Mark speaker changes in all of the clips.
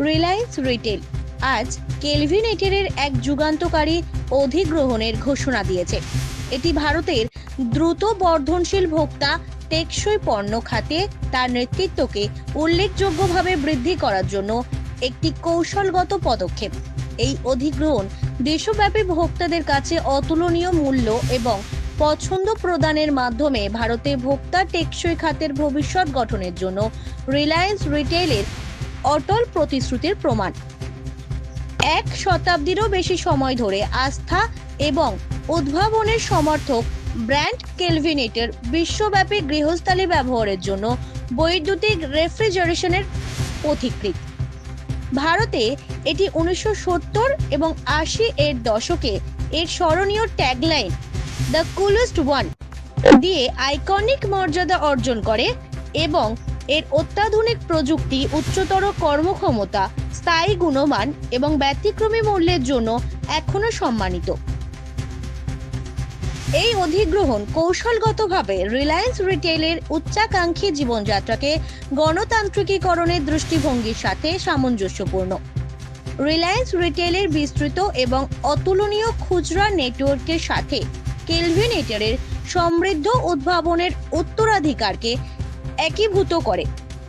Speaker 1: Retail. আজ kelvin এটেরের এক যুগান্তকারী অধিগ্রহণের ঘোষণা দিয়েছে। এটি ভারতের দ্রুত বর্ধনশীল ভোক্তা টেকসই পণ্য খাতে তার নেতৃত্বকে উল্লেখযোগ্যভাবে বৃদ্ধি করার জন্য একটি কৌশলগত পদক্ষেপ। এই অধিগ্রহণ দেশব্যাপী ভোক্তাদের কাছে অতুলনীয় মূল্য এবং পছন্দ প্রদানের মাধ্যমে ভারতে ভোক্তা টেকসই খাতের ভবিষ্যৎ গঠনের জন্য রিলায়েন্স রিটেলের অটল প্রতিশ্রুতির প্রমাণ। এক শতাব্দীরও বেশি সময় ধরে আস্থা এবং উদ্ভাবনের সমর্থক ব্র্যান্ড কেলভিনেটের বিশ্বব্যাপী গৃহস্থালী ব্যবহারের জন্য বৈদ্যুতিক রেফ্রিজারেশনের পথিকৃত ভারতে এটি উনিশশো সত্তর এবং আশি এর দশকে এর স্মরণীয় ট্যাগলাইন, দ্য কুলেস্ট ওয়ান দিয়ে আইকনিক মর্যাদা অর্জন করে এবং এর অত্যাধুনিক প্রযুক্তি, উচ্চতর কর্মক্ষমতা, স্থায়ী গুণমান এবং ব্যতিক্রমী মূল্যের জন্য এখনও সম্মানিত। এই অধিগ্রহণ কৌশলগতভাবে রিলায়েন্স রিটেলের উচ্চাকাঙ্ক্ষী জীবনযাত্রাকে গণতান্ত্রিকীকরণের দৃষ্টিভঙ্গির সাথে সামঞ্জস্যপূর্ণ। রিলায়েন্স রিটেলের বিস্তৃত এবং অতুলনীয় খুচরা নেটওয়ার্কের সাথে কেলভিনেটারের সমৃদ্ধ উদ্ভাবনের উত্তরাধিকারকে একীভূত করে।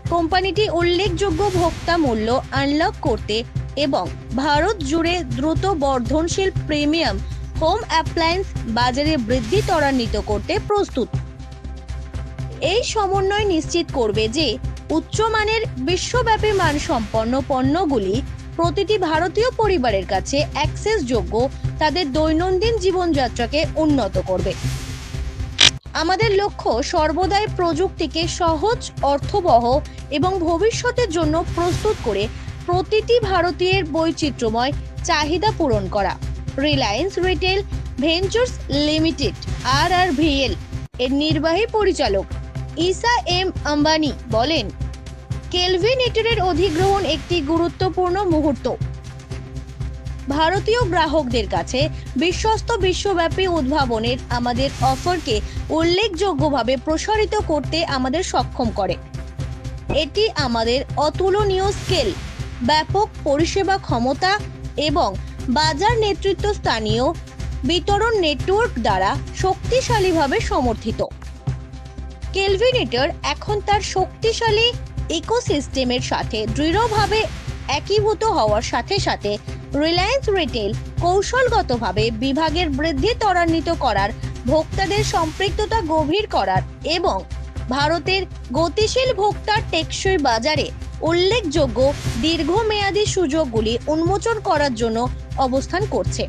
Speaker 1: কোম্পানিটি উল্লেখযোগ্য ভোক্তা মূল্য আনলক করতে এবং ভারত জুড়ে দ্রুত বর্ধনশীল প্রিমিয়াম হোম অ্যাপ্লায়েন্স বাজারে বৃদ্ধি ত্বরান্বিত করতে প্রস্তুত। এই সমন্বয় নিশ্চিত করবে যে উচ্চমানের বিশ্বব্যাপী মানসম্পন্ন পণ্যগুলি প্রতিটি ভারতীয় পরিবারের কাছে অ্যাক্সেসযোগ্য তাদের দৈনন্দিন জীবনযাত্রাকে উন্নত করবে। আমাদের লক্ষ্য সর্বদাই প্রযুক্তিকে সহজ, অর্থবহ এবং ভবিষ্যতের জন্য প্রস্তুত করে প্রতিটি ভারতীয়ের বৈচিত্র্যময় চাহিদা পূরণ করা। Reliance retail ventures limited R R VL এর নির্বাহী পরিচালক ইসা এম আম্বানি বলেন, কেলভিন এটারের অধিগ্রহণ একটি গুরুত্বপূর্ণ মুহূর্ত। ভারতীয় গ্রাহকদের কাছে বিশ্বস্ত বিশ্বব্যাপী উদ্ভাবনের আমাদের অফারকে উল্লেখযোগ্যভাবে প্রসারিত করতে আমাদের সক্ষম করে। এটি আমাদের অতুলনীয় স্কেল, ব্যাপক পরিষেবা ক্ষমতা এবং বাজার নেতৃত্ব স্থানীয় বিতরণ নেটওয়ার্ক দ্বারা শক্তিশালীভাবে সমর্থিত। কেলভিনেটর এখন তার শক্তিশালী ইকোসিস্টেমের সাথে দৃঢ়ভাবে একীভূত হওয়ার সাথে সাথে রিলায়েন্স রিটেল কৌশলগতভাবে বিভাগের বৃদ্ধি ত্বরান্বিত করার ভোক্তাদের সম্পৃক্ততা গভীর করার এবং ভারতের গতিশীল ভোক্তার টেকসই বাজারে উল্লেখযোগ্য দীর্ঘমেয়াদী সুযোগগুলি উন্মোচন করার জন্য অবস্থান করছে।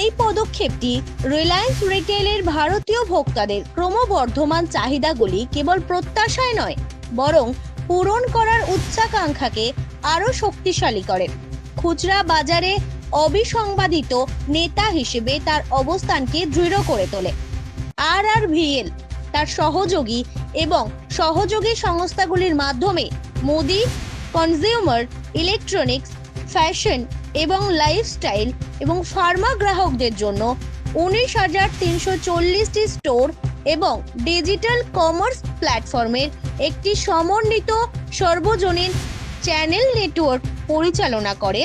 Speaker 1: এই পদক্ষেপটি রিলায়েন্স রিটেলের ভারতীয় ভোক্তাদের ক্রমবর্ধমান চাহিদাগুলি কেবল প্রত্যাশায় নয়, বরং পূরণ করার উচ্চাকাঙ্ক্ষাকে আরও শক্তিশালী করে। খুচরা বাজারে অবিসংবাদিত নেতা হিসেবে তার অবস্থানকে দৃঢ় করে তোলে। আর আর ভিএল তার সহযোগী এবং সহযোগী সংস্থাগুলির মাধ্যমে মোদি, কনজিউমার, ইলেকট্রনিক্স, ফ্যাশন এবং লাইফস্টাইল এবং ফার্মা গ্রাহকদের জন্য উনিশ হাজার তিনশো চল্লিশটি স্টোর এবং ডিজিটাল কমার্স প্ল্যাটফর্মের একটি সমন্বিত সর্বজনীন চ্যানেল নেটওয়ার্ক পরিচালনা করে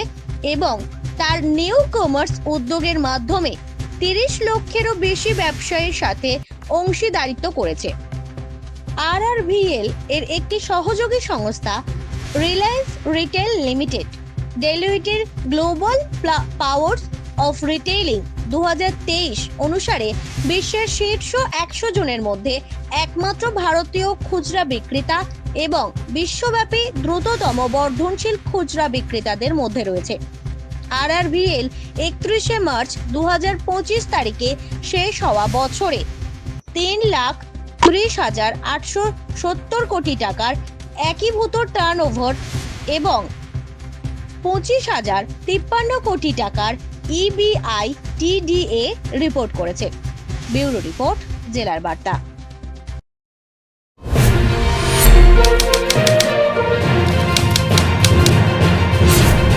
Speaker 1: এবং তার নিউ কমার্স উদ্যোগের মাধ্যমে তিরিশ লক্ষেরও বেশি ব্যবসায়ীর সাথে অংশীদারিত্ব করেছে। আর আর ভিএল এর একটি সহযোগী সংস্থা রিলায়েন্স রিটেল লিমিটেড ডেলিউটের গ্লোবাল পাওয়ার্স অফ রিটেইলিং দু হাজার তেইশ অনুসারে বিশ্বের শীর্ষ একশো জনের মধ্যে একমাত্র ভারতীয় খুচরা বিক্রেতা এবং বিশ্বব্যাপী দ্রুততম বর্ধনশীল খুচরা বিক্রেতাদের মধ্যে রয়েছে। আর আর ভিএল একত্রিশে মার্চ দু হাজার পঁচিশ তারিখে শেষ হওয়া বছরে তিন লাখ ত্রিশ হাজার আটশো সত্তর কোটি টাকার একীভূত টার্ন ওভার এবং পঁচিশ হাজার তিপ্পান্ন কোটি টাকার ইবিআই টিডিএ রিপোর্ট করেছে। ব্যুরো রিপোর্ট, জেলার বার্তা।